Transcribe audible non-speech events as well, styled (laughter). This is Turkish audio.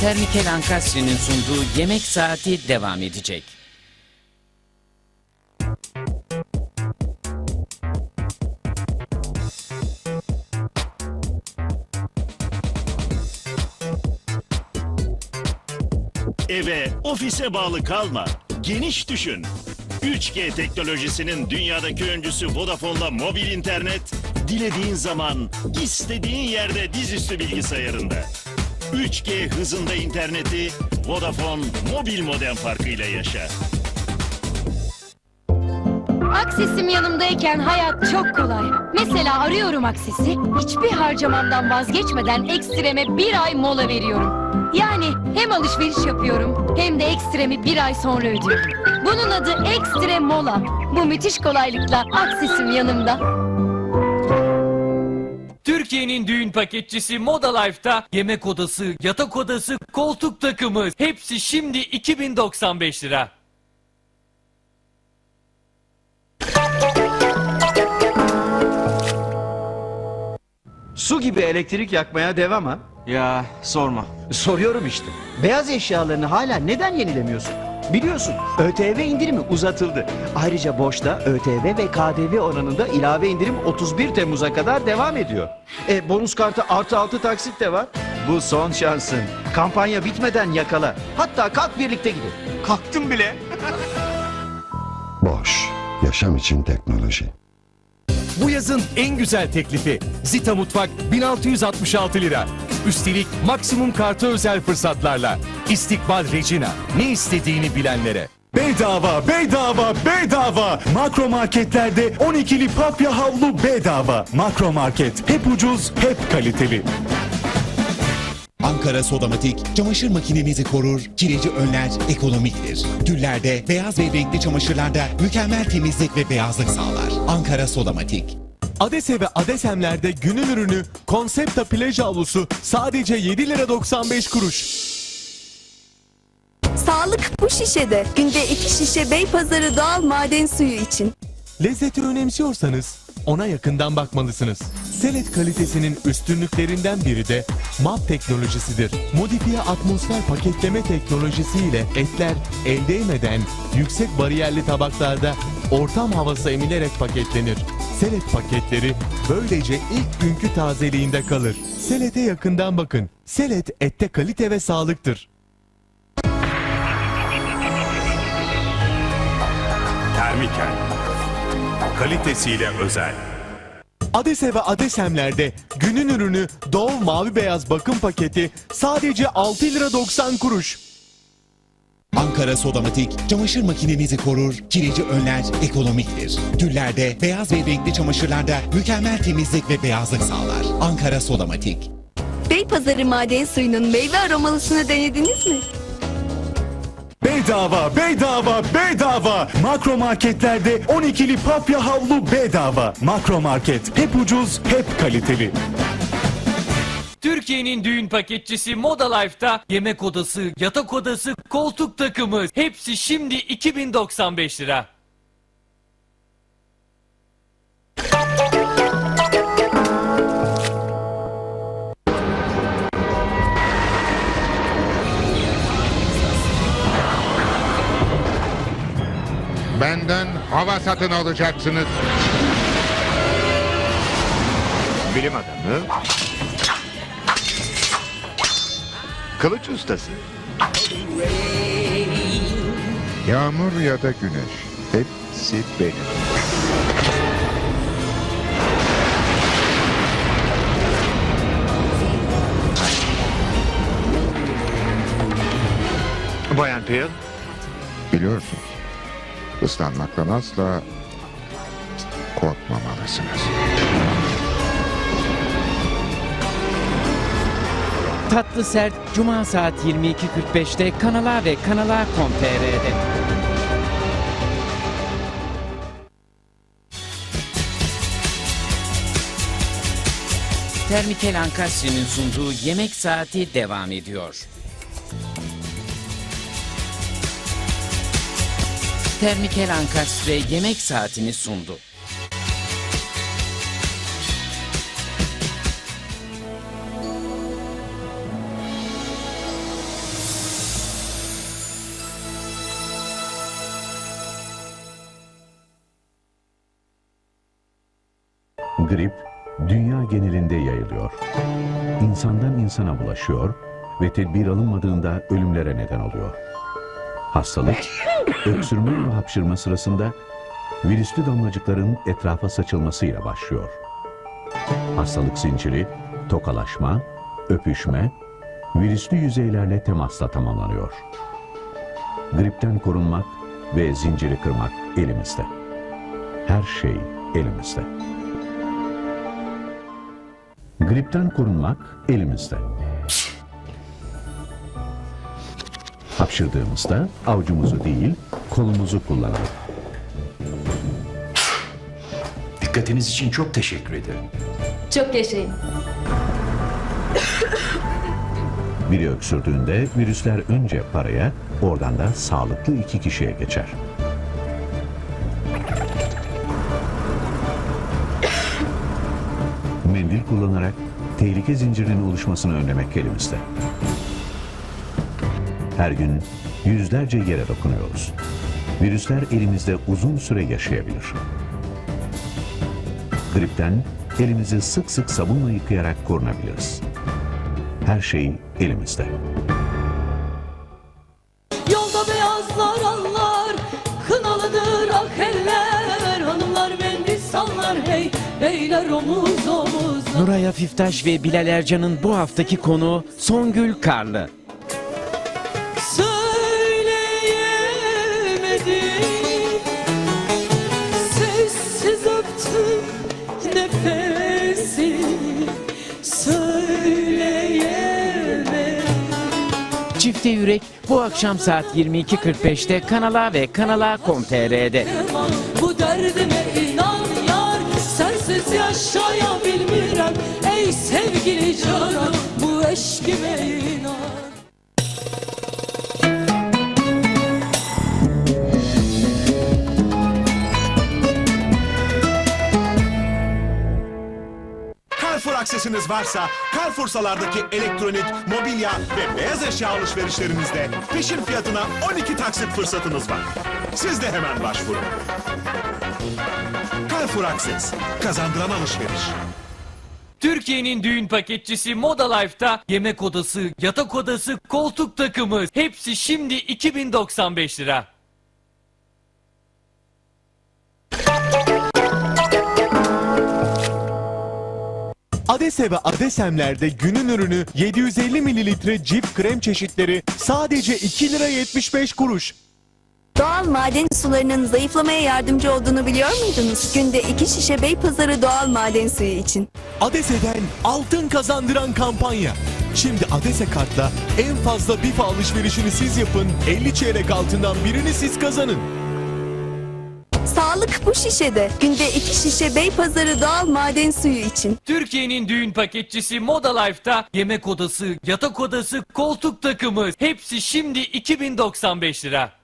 Termikel Ankasya'nın sunduğu Yemek Saati devam edecek. Eve, ofise bağlı kalma. Geniş düşün. 3G teknolojisinin dünyadaki öncüsü Vodafone'la mobil internet, dilediğin zaman, istediğin yerde dizüstü bilgisayarında. 3G hızında interneti Vodafone mobil modem farkıyla yaşa. Aksesim yanımdayken hayat çok kolay. Mesela arıyorum Akses'i, hiçbir harcamamdan vazgeçmeden ekstreme bir ay mola veriyorum. Yani hem alışveriş yapıyorum hem de ekstremi bir ay sonra ödüyorum. Bunun adı ekstre mola. Bu müthiş kolaylıkla Aksesim yanımda. Türkiye'nin düğün paketçisi Moda Life'da yemek odası, yatak odası, koltuk takımı hepsi şimdi 2095 lira. Su gibi elektrik yakmaya devam ha. Ya sorma. Soruyorum işte. Beyaz eşyalarını hala neden yenilemiyorsun? Biliyorsun ÖTV indirimi uzatıldı. Ayrıca boşta ÖTV ve KDV oranında ilave indirim 31 Temmuz'a kadar devam ediyor. E, bonus kartı artı 6 taksit de var. Bu son şansın. Kampanya bitmeden yakala. Hatta kalk birlikte gidelim. Kalktım bile. Boş, yaşam için teknoloji. Bu yazın en güzel teklifi Zita Mutfak 1666 lira. Üstelik maksimum kartı özel fırsatlarla. İstikbal Regina. Ne istediğini bilenlere. Bedava, bedava, bedava. Makro marketlerde 12'li papya havlu bedava. Makro market hep ucuz, hep kaliteli. Ankara Sodamatik çamaşır makinenizi korur, kireci önler, ekonomiktir. Tüllerde, beyaz ve renkli çamaşırlarda mükemmel temizlik ve beyazlık sağlar. Ankara Sodamatik. Adese ve Adesemler'de günün ürünü Konsepta plaj havlusu sadece 7 lira 95 kuruş. Sağlık bu şişede. Günde iki şişe Beypazarı doğal maden suyu için. Lezzeti önemsiyorsanız ona yakından bakmalısınız. Selet kalitesinin üstünlüklerinden biri de MAP teknolojisidir. Modifiye atmosfer paketleme teknolojisiyle etler el değmeden yüksek bariyerli tabaklarda ortam havası emilerek paketlenir. Selet paketleri böylece ilk günkü tazeliğinde kalır. Selet'e yakından bakın. Selet ette kalite ve sağlıktır. Termikel. Kalitesiyle özel. Adese ve Adesemler'de günün ürünü Dove Mavi Beyaz bakım paketi sadece 6 lira 90 kuruş. Ankara Sodamatik çamaşır makinenizi korur, kireci önler, ekonomiktir. Tüllerde, beyaz ve renkli çamaşırlarda mükemmel temizlik ve beyazlık sağlar. Ankara Sodamatik. Beypazarı maden suyunun meyve aromalısını denediniz mi? Bedava, bedava, bedava. Makro marketlerde 12'li papya havlu bedava. Makro market hep ucuz, hep kaliteli. Türkiye'nin düğün paketçisi Moda Life'da yemek odası, yatak odası, koltuk takımı hepsi şimdi 2095 lira. Hava satın alacaksınız. Bilim adamı. Kılıç ustası. Yağmur ya da güneş. Hepsi benim. Bayan Peel. Biliyorsunuz. Islanmaktan asla korkmamalısınız. Tatlı Sert Cuma saat 22.45'te kanala ve kanala.com.tr'de. Termikel Ankasya'nın sunduğu Yemek Saati devam ediyor. Mister Mikel Ankastre yemek saatini sundu. Grip, dünya genelinde yayılıyor. İnsandan insana bulaşıyor ve tedbir alınmadığında ölümlere neden oluyor. Hastalık, (laughs) öksürme ve hapşırma sırasında virüslü damlacıkların etrafa saçılmasıyla başlıyor. Hastalık zinciri, tokalaşma, öpüşme, virüslü yüzeylerle temasla tamamlanıyor. Gripten korunmak ve zinciri kırmak elimizde. Her şey elimizde. Gripten korunmak elimizde. Hapşırdığımızda avucumuzu değil, kolumuzu kullanalım. Dikkatiniz için çok teşekkür ederim. Çok yaşayın. Biri öksürdüğünde virüsler önce paraya, oradan da sağlıklı iki kişiye geçer. Mendil kullanarak tehlike zincirinin oluşmasını önlemek elimizde. Her gün yüzlerce yere dokunuyoruz. Virüsler elimizde uzun süre yaşayabilir. Gripten elimizi sık sık sabunla yıkayarak korunabiliriz. Her şey elimizde. Yolda beyazlar anlar, kınalıdır ah eller, hanımlar mendil sallar hey, beyler omuz omuz. Nuray Hafiftaş ve Bilal Ercan'ın bu haftaki konu Songül Karlı. Çifte Yürek bu akşam saat 22.45'te Kanala ve Kanala.com.tr'de. Bu derdime inan yar Sensiz yaşayabilmirem Ey sevgili canım Bu eşkime inan aksesiniz varsa Carrefour'salardaki elektronik, mobilya ve beyaz eşya alışverişlerinizde peşin fiyatına 12 taksit fırsatınız var. Siz de hemen başvurun. Carrefour Akses, kazandıran alışveriş. Türkiye'nin düğün paketçisi Moda Life'da yemek odası, yatak odası, koltuk takımı hepsi şimdi 2095 lira. Adese ve Adesemler'de günün ürünü 750 mililitre cif krem çeşitleri sadece 2 lira 75 kuruş. Doğal maden sularının zayıflamaya yardımcı olduğunu biliyor muydunuz? Günde iki şişe Beypazarı doğal maden suyu için. Adese'den altın kazandıran kampanya. Şimdi Adese kartla en fazla BİFA alışverişini siz yapın, 50 çeyrek altından birini siz kazanın. Sağlık bu şişede. Günde iki şişe Beypazarı doğal maden suyu için. Türkiye'nin düğün paketçisi Moda Life'da yemek odası, yatak odası, koltuk takımı hepsi şimdi 2095 lira.